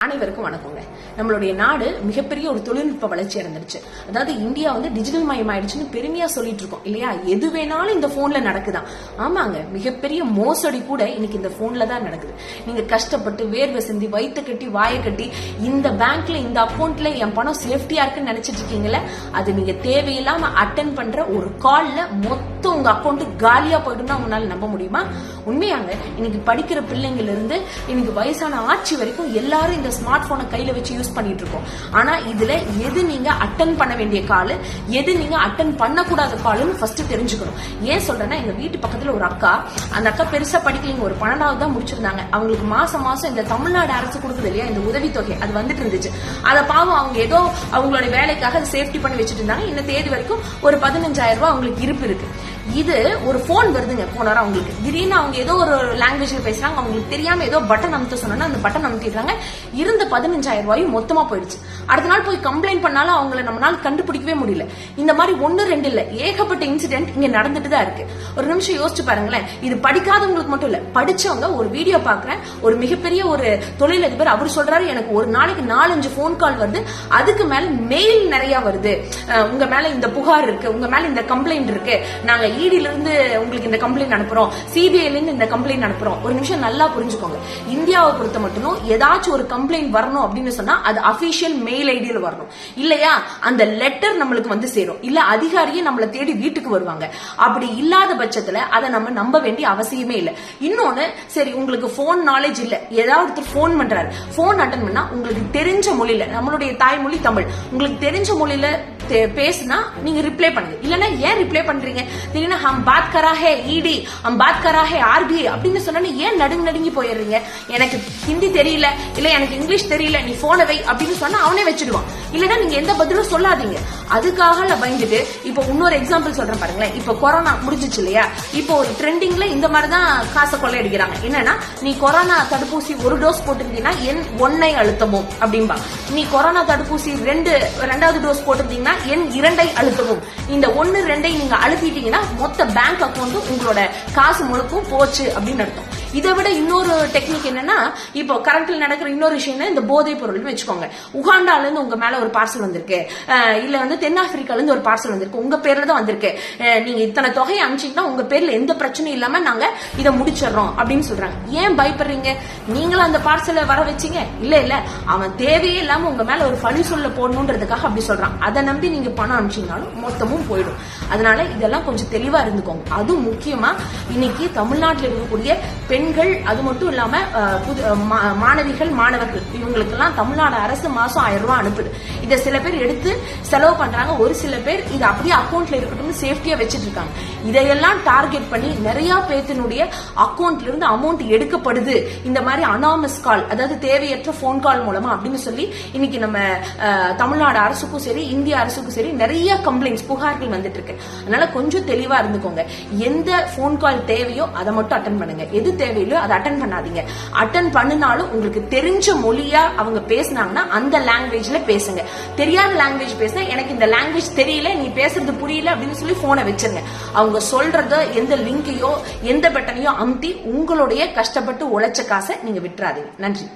அனைவருக்கும் வணக்கங்க. நம்மளுடைய நாடு மிகப்பெரிய ஒரு தொழில்நுட்ப வளர்ச்சி அடைஞ்சிருச்சு அதாவது இந்தியா வந்து டிஜிட்டல் மயம் ஆயிடுச்சுன்னு பெருமையா சொல்லிட்டு இருக்கோம் இல்லையா? எது வேணாலும் இந்த போன்ல நடக்குதான் ஆமாங்க மிகப்பெரிய மோசடி கூட இன்னைக்கு இந்த போன்ல தான் நடக்குது. நீங்க கஷ்டப்பட்டு வேர்வை சிந்தி வயிற்று கட்டி வாயை கட்டி இந்த பேங்க்ல இந்த அக்கௌண்ட்ல என் பணம் சேஃப்டியா இருக்குன்னு நினைச்சிட்டு இருக்கீங்களே அது நீங்க தேவையில்லாம அட்டன் பண்ற ஒரு கால்ல மொத்தம் உங்க அக்கௌண்ட் காலியா போயிடும்னா உங்களால நம்ப முடியுமா? உண்மையாங்க இன்னைக்கு படிக்கிற பிள்ளைங்கள்ல இருந்து இன்னைக்கு வயசான ஆட்சி வரைக்கும் எல்லாரும் இந்த ஸ்மார்ட் போனை கையில வச்சு யூஸ் பண்ணிட்டு இருக்கோம். ஆனா இதுல எது நீங்க அட்டன் பண்ண வேண்டிய கால் எது நீங்க அட்டன் பண்ணக்கூடாத கால்னு ஃபர்ஸ்ட் தெரிஞ்சுக்கணும். ஏன் சொல்றேன்னா எங்க வீட்டு பக்கத்துல ஒரு அக்கா அந்த அக்கா பெருசா படிக்கலைங்க ஒரு பன்னெண்டாவது தான் முடிச்சிருந்தாங்க. அவங்களுக்கு மாசம் மாசம் இந்த தமிழ்நாடு அரசு கொடுக்குது இல்லையா இந்த உதவித்தொகை அது வந்துட்டு இருந்துச்சு. அதை பாவம் அவங்க ஏதோ அவங்களோட வேலைக்காக சேஃப்டி பண்ணி வச்சுட்டு இருந்தாங்க. இந்த தேதி வரைக்கும் ஒரு பதினஞ்சாயிரம் ரூபாய் அவங்களுக்கு இருப்பு இருக்கு. இது ஒரு போன் வருதுங்க போனாரா அவங்களுக்கு. திடீர்னு அவங்க ஏதோ ஒரு லாங்குவேஜ்ல பேசுறாங்க அவங்களுக்கு தெரியாம ஏதோ பட்டன் அமுத்த சொன்னா அந்த பட்டன் அமுத்திடுறாங்க. இருந்த பதினஞ்சாயிரம் ரூபாயும் மொத்தமா போயிடுச்சு. அடுத்த நாள் போய் கம்ப்ளைண்ட் பண்ணாலும் அவங்கள நம்மளால கண்டுபிடிக்கவே முடியல. இந்த மாதிரி ஒன்னு ரெண்டு இல்ல. ஏகப்பட்ட இன்சிடென்ட் இங்க நடந்துட்டு தான் இருக்கு. ஒரு நிமிஷம் யோசிச்சு பாருங்களேன். இது படிக்காதவங்களுக்கு மட்டும் இல்ல படிச்சவங்க ஒரு வீடியோ பாக்குறேன் ஒரு மிகப்பெரிய ஒரு தொழிலதிபர் அவர் சொல்றாரு எனக்கு ஒரு நாளைக்கு நாலஞ்சு போன் கால் வருது. அதுக்கு மேல மெயில் நிறைய வருது. உங்க மேல இந்த புகார் இருக்கு உங்க மேல இந்த கம்ப்ளைண்ட் இருக்கு. நாங்க இடில இருந்து உங்களுக்கு இந்த கம்ப்ளைண்ட் அனுப்புறோம். சிபிஐல இருந்து இந்த கம்ப்ளைண்ட் அனுப்புறோம். ஒரு நிமிஷம் நல்லா புரிஞ்சுக்கோங்க. இந்தியாவை பொறுத்த மட்டும் ஏதாச்சும் ஒரு கம்ப்ளைண்ட் வரணும் அப்படின்னு சொன்னா அது அபிஷியல் மெயில் ஐடியில் வரணும். இல்லையா? அந்த லெட்டர் நம்மளுக்கு வந்து சேரும். இல்ல அதிகாரியே நம்மளை தேடி வீட்டுக்கு வருவாங்க. அப்படி இல்லாத பட்சத்துல அதை நம்ம நம்ப வேண்டிய அவசியமே இல்லை. இன்னொன்னு சரி உங்களுக்கு போன் நாலேஜ் இல்ல. ஏதாவது ஒருத்தர் போன் பண்றாரு. போன் அட்டன் பண்ணா உங்களுக்கு தெரிஞ்ச மொழியில நம்மளுடைய தாய்மொழி தமிழ். உங்களுக்கு தெரிஞ்ச மொழியில பேசுனா நீங்க ரிப்ளை பண்ணுங்க. இல்லனா ஏன் ரிப்ளை பண்றீங்க? திடீர்னு ஹம் பாத் கரா ஹே இடி ஹம் பாத் கரா ஹே ஆர்பிஐ அப்படின்னு சொன்னா ஏன் நடுங்கு நடுங்கி போயிடுறீங்க? எனக்கு ஹிந்தி தெரியல இல்ல எனக்கு இங்கிலீஷ் தெரியல நீ போன வை அப்படின்னு சொன்னா அவனே வச்சிடுவான். இல்லனா நீங்க எந்த பதிலும் சொல்லாதீங்க. அதுக்காக பயந்துட்டு இப்போ இன்னொரு எக்ஸாம்பிள் சொல்றேன் பாருங்களேன். இப்போ கொரோனா முடிஞ்சிச்சு இல்லையா? இப்போ ஒரு ட்ரெண்டிங்ல இந்த மாதிரி தான் காசை கொள்ளையடிக்கிறாங்க. என்னன்னா நீ கொரோனா தடுப்பூசி ஒரு டோஸ் போட்டிருந்தீங்கன்னா என் ஒன்னை அழுத்தமும் அப்படின்பா நீ கொரோனா தடுப்பூசி ரெண்டு ரெண்டாவது டோஸ் போட்டிருந்தீங்கன்னா எண் இரண்டை அழுத்தவும். இந்த ஒன்னு ரெண்டை நீங்க அழுத்திட்டீங்கன்னா மொத்த பேங்க் அக்கௌண்ட்டும் உங்களோட காசு முழுக்கும் போச்சு அப்படின்னு அர்த்தம். இதை விட இன்னொரு டெக்னிக் என்னன்னா இப்போ கரண்ட்ல நடக்கிற இன்னொரு விஷயம்னா இந்த போதைப் பொருள்னு வச்சுக்கோங்க. உகாண்டால இருந்து உங்க மேல ஒரு பார்சல் வந்திருக்கு. இல்ல வந்து தென்னாப்பிரிக்கால இருந்து ஒரு பார்சல் வந்திருக்கு. உங்க பேர்ல தான் வந்திருக்கு. நீங்க இத்தனை தொகையை அனுப்பிச்சீங்கன்னா உங்க பேர்ல எந்த பிரச்சனையும் இல்லாம நாங்க இதை முடிச்சிடுறோம் அப்படின்னு சொல்றாங்க. ஏன் பயப்படுறீங்க? நீங்களும் அந்த பார்சலை வர வச்சீங்க? இல்ல இல்ல. அவன் தேவையே இல்லாம உங்க மேல ஒரு பழி சொல்ல போடணுன்றதுக்காக அப்படி சொல்றான். அதை நம்பி நீங்க பணம் அனுப்பிச்சீங்கனாலும் மொத்தமும் போயிடும். அதனால இதெல்லாம் கொஞ்சம் தெளிவா இருந்துக்கோங்க. அதுவும் முக்கியமா இன்னைக்கு தமிழ்நாட்டில் இருக்கக்கூடிய பெண் பெண்கள் அது மட்டும் இல்லாம புது மா- மாணவிகள் மாணவர்கள் இவங்களுக்கெல்லாம் தமிழ்நாடு அரசு மாசம் ஆயிரம் ரூபாய் அனுப்புது. இதை சில பேர் எடுத்து செலவு பண்றாங்க. ஒரு சில பேர் இது அப்படியே அக்கௌண்ட்ல இருக்கட்டும் சேஃப்டியா வச்சிட்டு இருக்காங்க. இதையெல்லாம் டார்கெட் பண்ணி நிறைய பேத்தினுடைய அக்கௌண்ட்ல இருந்து அமௌண்ட் எடுக்கப்படுது. இந்த மாதிரி அனாமஸ் கால் அதாவது தேவையற்ற போன் கால் மூலமா அப்படின்னு சொல்லி இன்னைக்கு நம்ம தமிழ்நாடு அரசுக்கும் சரி இந்திய அரசுக்கும் சரி நிறைய கம்ப்ளைண்ட்ஸ் புகார்கள் வந்துட்டு இருக்கு. அதனால கொஞ்சம் தெளிவா இருந்துக்கோங்க. எந்த போன் கால் தேவையோ அதை மட்டும் அட்டன் பண்ணுங்க. எது தேவையிலோ அதை அட்டன் பண்ணாதீங்க. அட்டன் பண்ணினாலும் உங்களுக்கு தெரிஞ்ச மொழியா அவங்க பேசுனாங்கன்னா அந்த லாங்குவேஜ்ல பேசுங்க. தெரியாத லாங்குவேஜ் பேசினா எனக்கு இந்த லாங்குவேஜ் தெரியல நீ பேசுறது புரியல அப்படின்னு சொல்லி போனை வச்சிருங்க. அவங்க சொல்றத எந்த லிங்கையோ எந்த பட்டனையோ அமுத்தி உங்களுடைய கஷ்டப்பட்டு உழைச்ச காசை நீங்க விட்டுறாதீங்க. நன்றி.